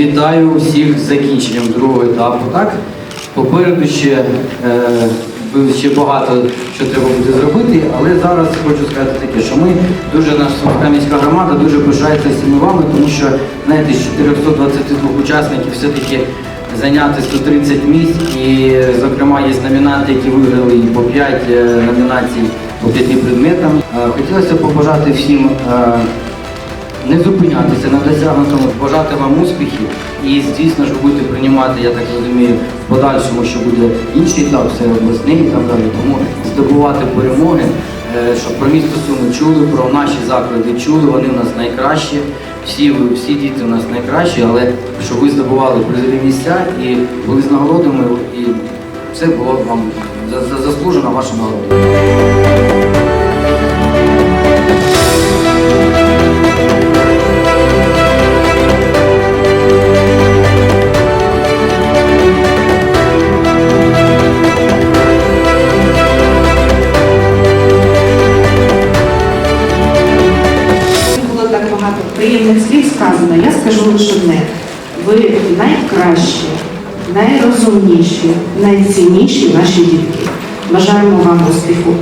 вітаю всіх з закінченням другого етапу. Так? Попереду ще, е, ще багато що треба буде зробити, але зараз хочу сказати таке, що ми дуже наша міська громада дуже пишається всіми вами, тому що знаєте, з 422 учасників все-таки зайняти 130 місць і, зокрема, є номінанти, які виграли і по 5 е, номінацій по 5 предметам. Е, Хотілося побажати всім. е, не зупинятися на досягнутому, бажати вам успіхів і, звісно ж, будете приймати, я так розумію, в подальшому, що буде інший етап, це обласний і так далі. Тому здобувати перемоги, е, щоб про місто Суми чули, про наші заклади чули, вони у нас найкращі, всі, всі діти у нас найкращі, але щоб ви здобували призові місця і були з нагородами, і це було вам за- за- заслужена приємних слів сказано. Я скажу лише одне. Ви найкращі, найрозумніші, найцінніші наші дітки. Бажаємо вам успіху.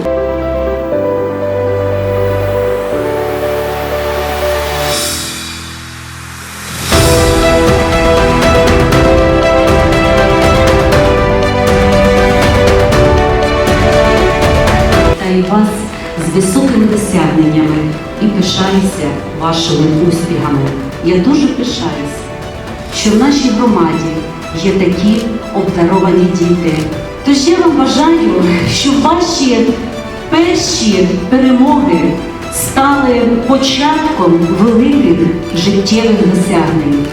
Вас з високими досягненнями і пишаюся вашими успіхами. Я дуже пишаюся, що в нашій громаді є такі обдаровані діти. Тож я вам бажаю, щоб ваші перші перемоги стали початком великих життєвих досягнень.